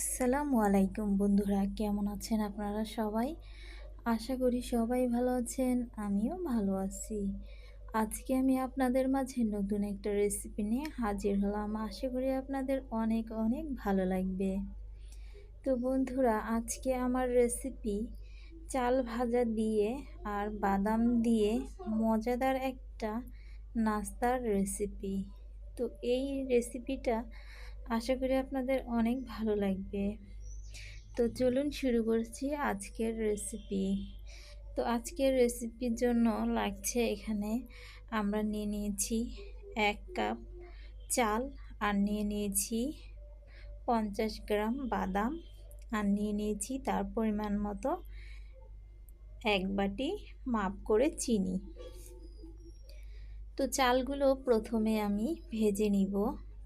আসসালামু আলাইকুম বন্ধুরা, কেমন আছেন আপনারা সবাই? আশা করি সবাই ভালো আছেন, আমিও ভালো আছি। আজকে আমি আপনাদের মাঝে নতুন একটা রেসিপি নিয়ে হাজির হলাম। আশা করি আপনাদের অনেক অনেক ভালো লাগবে। তো বন্ধুরা, আজকে আমার রেসিপি চাল ভাজা দিয়ে আর বাদাম দিয়ে মজাদার একটা নাস্তার রেসিপি তো এই রেসিপিটা আশা করি আপনাদের অনেক ভালো লাগবে। তো চলুন শুরু করছি আজকের রেসিপি তো আজকের রেসিপির জন্য লাগছে এখানে আমরা নিয়ে নিয়েছি এক কাপ চাল আর নিয়ে নিয়েছি পঞ্চাশ গ্রাম বাদাম আর নিয়ে নিয়েছি তার পরিমাণ মতো এক বাটি মাপ করে চিনি। তো চালগুলো প্রথমে আমি ভেজে নিব।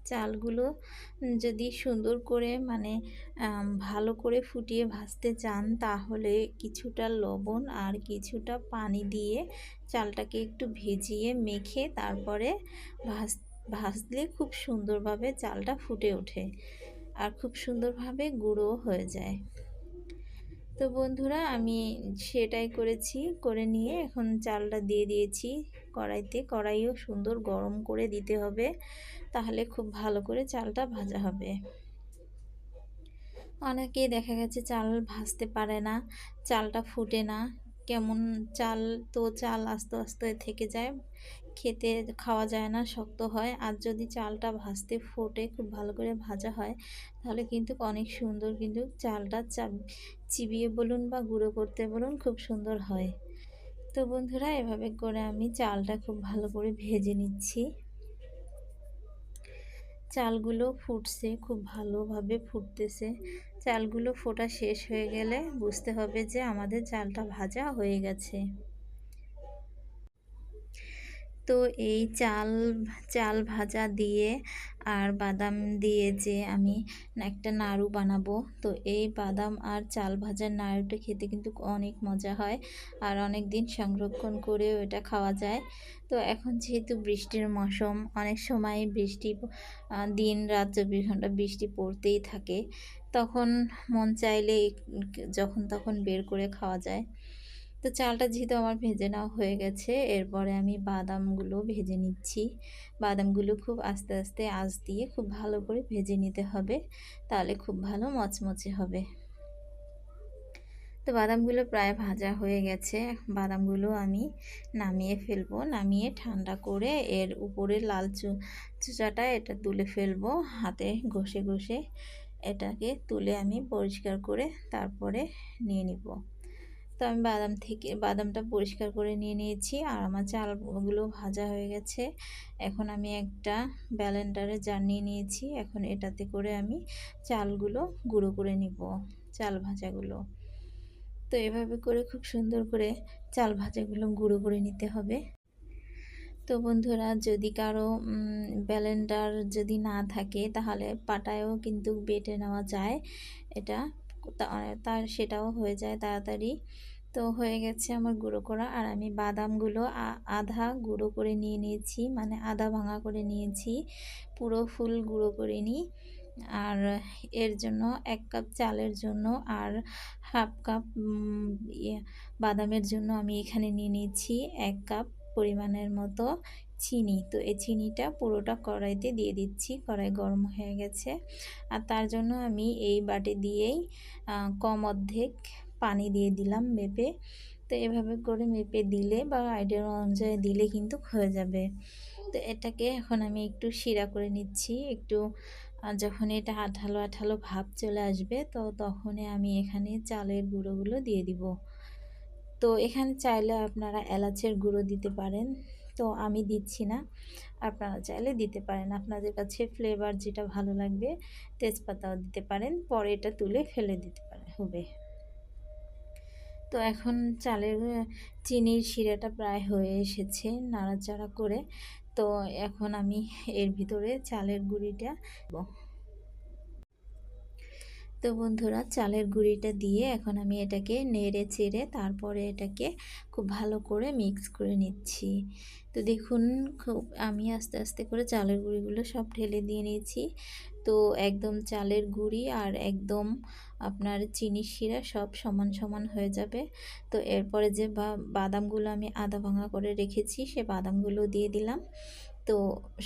চালগুলো যদি সুন্দর করে মানে ভালো করে ফুটিয়ে ভাজতে চান, তাহলে কিছুটা লবণ আর কিছুটা পানি দিয়ে চালটাকে একটু ভেজিয়ে মেখে তারপরে ভাজ, ভাজলে খুব সুন্দরভাবে চালটা ফুটে ওঠে। আর খুব সুন্দরভাবে গুঁড়ো হয়ে যায়। তো বন্ধুরা, আমি সেটাই করেছি, করে নিয়ে এখন চালটা দিয়ে দিয়েছি কড়াইতে। কড়াইও সুন্দর গরম করে দিতে হবে, তাহলে খুব ভালো করে চালটা ভাজা হবে। অনেকেই দেখা গেছে চাল ভাজতে পারে না, চালটা ফুটে না। কেমন চাল, তো চাল আস্তে আস্তে থেকে যায় খেতে খাওয়া যায় না, শক্ত হয়। আর যদি চালটা ভাজতে ফোটে, খুব ভালো করে ভাজা হয়, তাহলে কিন্তু অনেক সুন্দর কিন্তু চালটা চিবিয়ে বলুন বা গুঁড়ো করতে বলুন, খুব সুন্দর হয়। তো বন্ধুরা, এভাবে করে আমি চালটা খুব ভালো করে ভেজে নিচ্ছি। চালগুলো ফুটছে, খুব ভালোভাবে ফুটতেছে। চালগুলো ফোটা শেষ হয়ে গেলে বুঝতে হবে যে আমাদের চালটা ভাজা হয়ে গেছে। তো এই চাল চাল ভাজা দিয়ে আর বাদাম দিয়ে যে আমি একটা নাড়ু বানাবো। তো এই বাদাম আর চাল ভাজার নাড়ুটা খেতে কিন্তু অনেক মজা হয় আর অনেক দিন সংরক্ষণ করে ওটা খাওয়া যায়। তো এখন যেহেতু বৃষ্টির মৌসুম, অনেক সময় বৃষ্টি দিন রাত চব্বিশ ঘণ্টা বৃষ্টি পড়তেই থাকে। তখন মন চাইলে যখন তখন বের করে খাওয়া যায়। তো চালটা যেহেতু আমার ভেজে নেওয়া হয়ে গেছে, এরপরে আমি বাদামগুলো ভেজে নিচ্ছি। বাদামগুলো খুব আস্তে আস্তে আঁচ দিয়ে খুব ভালো করে ভেজে নিতে হবে, তাহলে খুব ভালো মচমচে হবে। তো বাদামগুলো প্রায় ভাজা হয়ে গেছে, বাদামগুলো আমি নামিয়ে ফেলব, নামিয়ে ঠান্ডা করে এর উপরে লাল চু, চুচাটা এটা তুলে ফেলব, হাতে ঘষে ঘষে এটাকে তুলে আমি পরিষ্কার করে তারপরে নিয়ে নিব। তো আমি বাদাম থেকে, বাদামটা পরিষ্কার করে নিয়ে নিয়েছি। আর আমার চালগুলো ভাজা হয়ে গেছে। এখন আমি একটা ব্যালেন্ডারে জার নিয়ে নিয়েছি। এখন এটাতে করে আমি চালগুলো গুঁড়ো করে নিব, চাল ভাজাগুলো। তো এভাবে করে খুব সুন্দর করে চাল ভাজাগুলো গুঁড়ো করে নিতে হবে। তো বন্ধুরা, যদি কারও ব্যালেন্ডার যদি না থাকে, তাহলে পাটায়ও কিন্তু বেটে নেওয়া যায়। এটা তার সেটাও হয়ে যায় তাড়াতাড়ি। তো হয়ে গেছে আমার গুঁড়ো করা আর আমি বাদামগুলো আধা গুঁড়ো করে নিয়ে নিয়েছি মানে আধা ভাঙা করে নিয়েছি, পুরো ফুল গুঁড়ো করে নিই আর এর জন্য এক কাপ চালের জন্য আর হাফ কাপ ইয়ে বাদামের জন্য আমি এখানে নিয়ে নিয়েছি এক কাপ পরিমাণের মতো। চিনি। তো এই চিনিটা পুরোটা কড়াইতে দিয়ে দিচ্ছি। কড়াই গরম হয়ে গেছে। আর তার জন্য আমি এই বাটি দিয়েই কম অর্ধেক পানি দিয়ে দিলাম মেপে। তো এভাবে করে মেপে দিলে বা আইডিয়া অনুযায়ী দিলে কিন্তু হয়ে যাবে। তো এটাকে এখন আমি একটু শিরা করে নিচ্ছি। একটু যখন এটা আঠালো আঠালো ভাব চলে আসবে, তো তখনই আমি এখানে চালের গুঁড়োগুলো দিয়ে দিব। তো এখানে চাইলে আপনারা এলাচের গুঁড়ো দিতে পারেন। তো আমি দিচ্ছি না। আপনারা চাইলে দিতে পারেন। আপনাদের কাছে ফ্লেভার যেটা ভালো লাগবে, তেজপাতাও দিতে পারেন, পরে এটা তুলে ফেলে দিতে পারে হবে। তো এখন চালের, চিনির শিরাটা প্রায় হয়ে এসেছে নাড়াচাড়া করে। তো এখন আমি এর ভিতরে চালের গুঁড়িটা তো বন্ধুরা চালের গুঁড়িটা দিয়ে এখন আমি এটাকে নেড়ে চেড়ে তারপরে এটাকে খুব ভালো করে মিক্স করে নিচ্ছি। তো দেখুন, খুব আমি আস্তে আস্তে করে চালের গুঁড়িগুলো সব ঢেলে দিয়ে নিয়েছি। তো একদম চালের গুঁড়ি আর একদম আপনার চিনির শিরা সব সমান সমান হয়ে যাবে। তো এরপরে যে বাদামগুলো আমি আদা ভাঙা করে রেখেছি, সে বাদামগুলো দিয়ে দিলাম। তো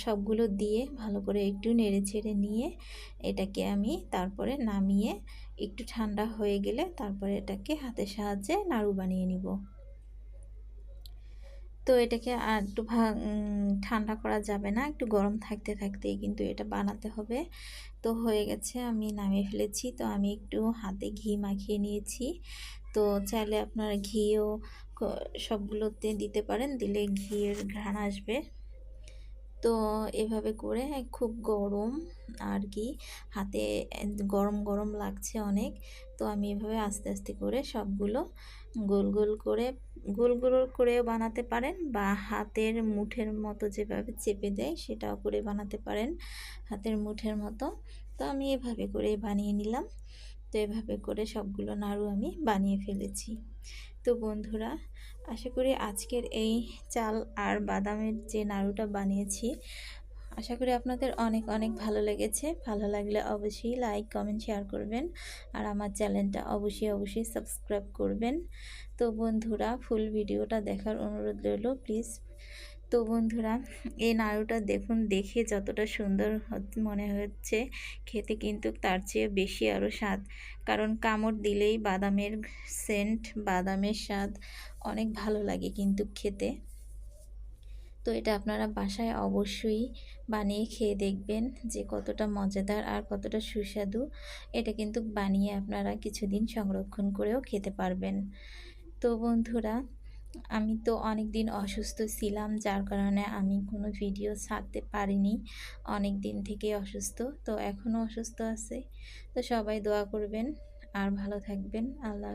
সবগুলো দিয়ে ভালো করে একটু নেড়ে ছেড়ে নিয়ে এটাকে আমি তারপরে নামিয়ে একটু ঠান্ডা হয়ে গেলে তারপরে এটাকে হাতের সাহায্যে নাড়ু বানিয়ে নিব। তো এটাকে আর একটু ঠান্ডা করা যাবে না, একটু গরম থাকতে থাকতেই কিন্তু এটা বানাতে হবে। তো হয়ে গেছে, আমি নামিয়ে ফেলেছি। তো আমি একটু হাতে ঘি মাখিয়ে নিয়েছি। তো চাইলে আপনারা ঘিও সবগুলোতে দিতে পারেন, দিলে ঘিয়ের ঘ্রাণ আসবে। তো এভাবে করে খুব গরম আর কি, হাতে গরম গরম লাগছে অনেক। তো আমি এভাবে আস্তে আস্তে করে সবগুলো গোল গোল করে, গোল গোল করেও বানাতে পারেন বা হাতের মুঠের মতো যেভাবে চেপে দেয় সেটাও করে বানাতে পারেন হাতের মুঠের মতো। তো আমি এভাবে করে বানিয়ে নিলাম। তো এভাবে করে সবগুলো নাড়ু আমি বানিয়ে ফেলেছি। তো বন্ধুরা, আশা করি আজকের এই চাল আর বাদামের যে নাড়ুটা বানিয়েছি, আশা করি আপনাদের অনেক অনেক ভালো লেগেছে। ভালো লাগলে অবশ্যই লাইক কমেন্ট শেয়ার করবেন আর আমার চ্যানেলটা অবশ্যই অবশ্যই সাবস্ক্রাইব করবেন। তো বন্ধুরা ফুল ভিডিওটা দেখার অনুরোধ রইল প্লিজ তো বন্ধুরা, এই নাড়ুটা দেখুন, দেখে যতটা সুন্দর মনে হচ্ছে, খেতে কিন্তু তার চেয়ে বেশি আরও স্বাদ। কারণ কামড় দিলেই বাদামের সেন্ট বাদামের স্বাদ অনেক ভালো লাগে কিন্তু খেতে। তো এটা আপনারা বাসায় অবশ্যই বানিয়ে খেয়ে দেখবেন যে কতটা মজাদার আর কতটা সুস্বাদু। এটা কিন্তু বানিয়ে আপনারা কিছুদিন সংরক্ষণ করেও খেতে পারবেন। তো বন্ধুরা আমি তো অনেক দিন অসুস্থ ছিলাম, যার কারণে আমি কোনো ভিডিও ছাড়তে পারিনি। অনেক দিন থেকে অসুস্থ, তো এখনও অসুস্থ আছে। তো সবাই দোয়া করবেন আর ভালো থাকবেন। আল্লাহ